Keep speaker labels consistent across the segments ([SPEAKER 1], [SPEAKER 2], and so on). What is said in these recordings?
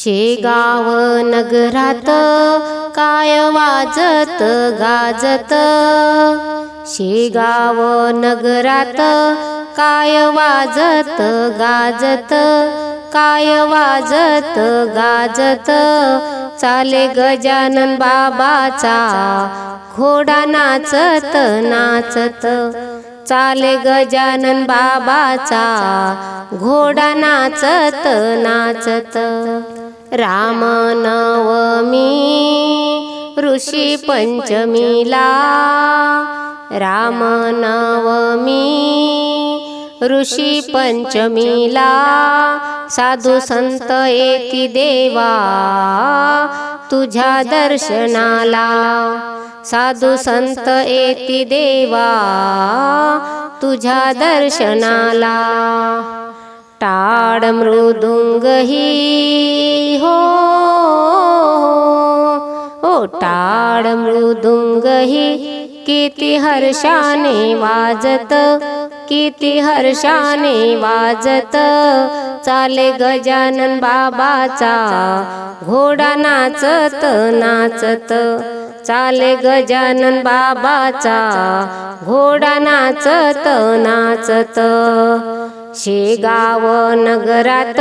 [SPEAKER 1] शेगाव नगरात काय वाजत गाजत? शेगाव नगरात काय वाजत गाजत? काय वाजत गाजत? चाले गजानन बाबाचा घोडा नाचत नाचत. चाले गजानन बाबाचा घोडा नाचत नाचत. रामनवमी ऋषी पंचमीला रामनवमी ऋषी पंचमीला साधू संत येती देवा तुझ्या दर्शनाला. साधू संत येती देवा तुझ्या दर्शनाला. टाळ मृदुंगही हो ओ टाळ मृदुंगही किती हर्षाने वाजत किती हर्षाने वाजत। चाले गजानन बाबाचा घोडा नाचत नाचत। चाले गजानन बाबाचा घोडा नाचत नाचत। शेगाव नगरात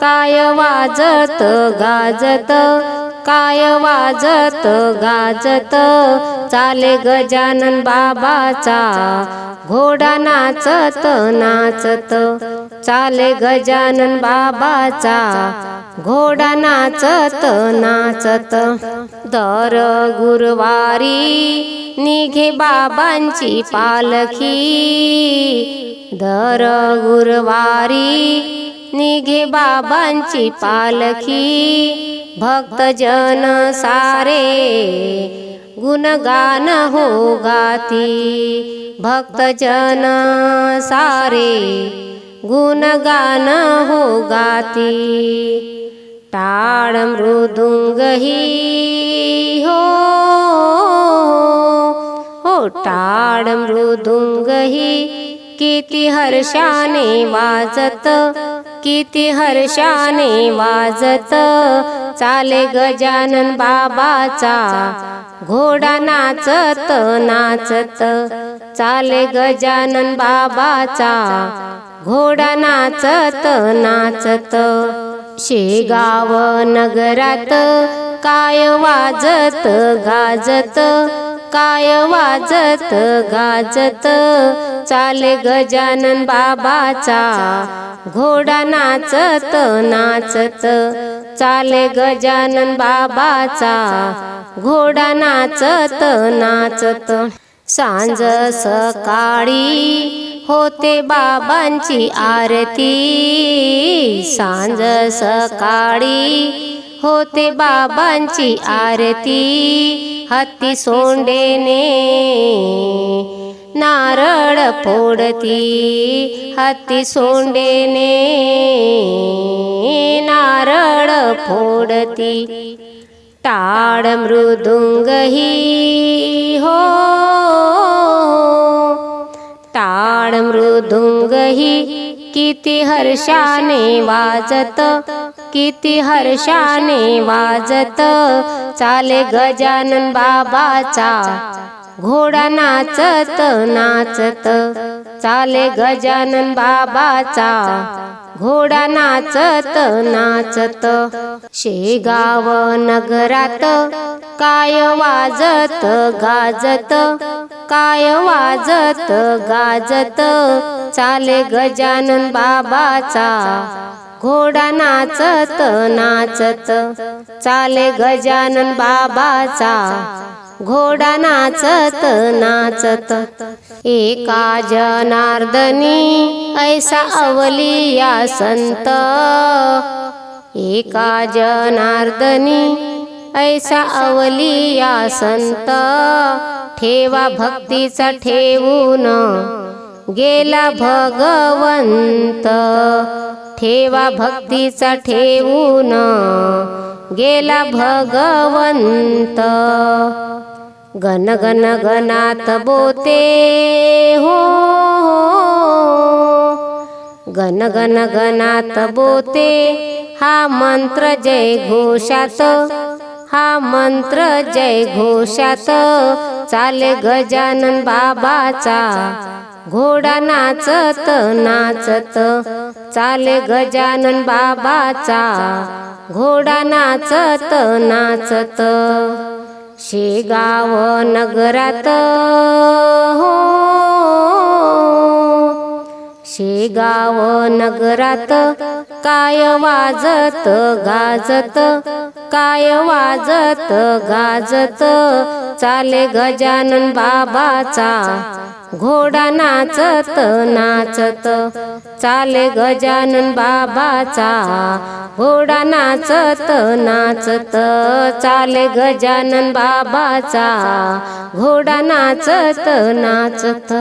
[SPEAKER 1] काय वाजत गाजत काय वाजत गाजत? चाले गजानन बाबाचा घोडा नाचत नाचत. चाले गजानन बाबाचा घोडा नाचत नाचत. दर गुरुवारी निघे बाबांची पालखी. दर गुरुवारी निघे बाबांची पालखी. भक्तजन सारे गुणगान हो गाती. भक्तजन सारे गुणगान हो गाती. टाळ मृदुंगही हो. हो टाळ मृदुंगही किती हर्षाने वाजत किती हर्षाने वाजत. चाले गजानन बाबाचा घोडा नाचत नाचत. चाले गजानन बाबाचा घोडा नाचत नाचत. शेगाव नगरात काय वाजत गाजत. काय वाजत गाजत? चाले गजानन बाबाचा. घोडा नाचत नाचत. चाले गजानन बाबाचा. घोडा नाचत नाचत. सांज सकाळी होते बाबांची आरती. सांज सकाळी होते बाबांची आरती. हत्ती सोंडेने नारळ फोडती. हत्ती सोंडेने नारळ फोडती. टाळ मृदुंगही हो टाळ मृदुंगही किती हर्षाने वाजत किती हर्षाने वाजत. चाले गजानन बाबाचा घोडा नाचत नाचत. चाले गजानन बाबाचा घोडा नाचत नाचत. शेगाव नगरात काय वाजत गाजत. काय वाजत गाजत? चाले गजानन बाबाचा. घोडा नाचत नाचत. चाले गजानन बाबाचा. घोडा नाचत नाचत. एका जनार्दनी ऐसा अवलिया संत. एका जनार्दनी ऐसा अवलिया संत. ठेवा भक्तीचा ठेवून. गेला भगवंत. ठेवा भक्तीचा ठेवून. गेला भगवंत. गण गण गणात बोते हो. गण गण गणात बोते. हा मंत्र जय घोषात. हा मंत्र जय घोषात. चाले गजानन बाबाचा. घोडा नाचत नाचत. चाले गजानन बाबाचा. घोडा नाचत नाचत. शेगाव नगरात हो शेगाव नगरात काय वाजत गाजत काय वाजत गाजत. चाले गजानन बाबाचा घोडा नाचत नाचत. चाले गजानन बाबाचा घोडा नाचत नाचत. चाले गजानन बाबाचा घोडा नाचत नाचत.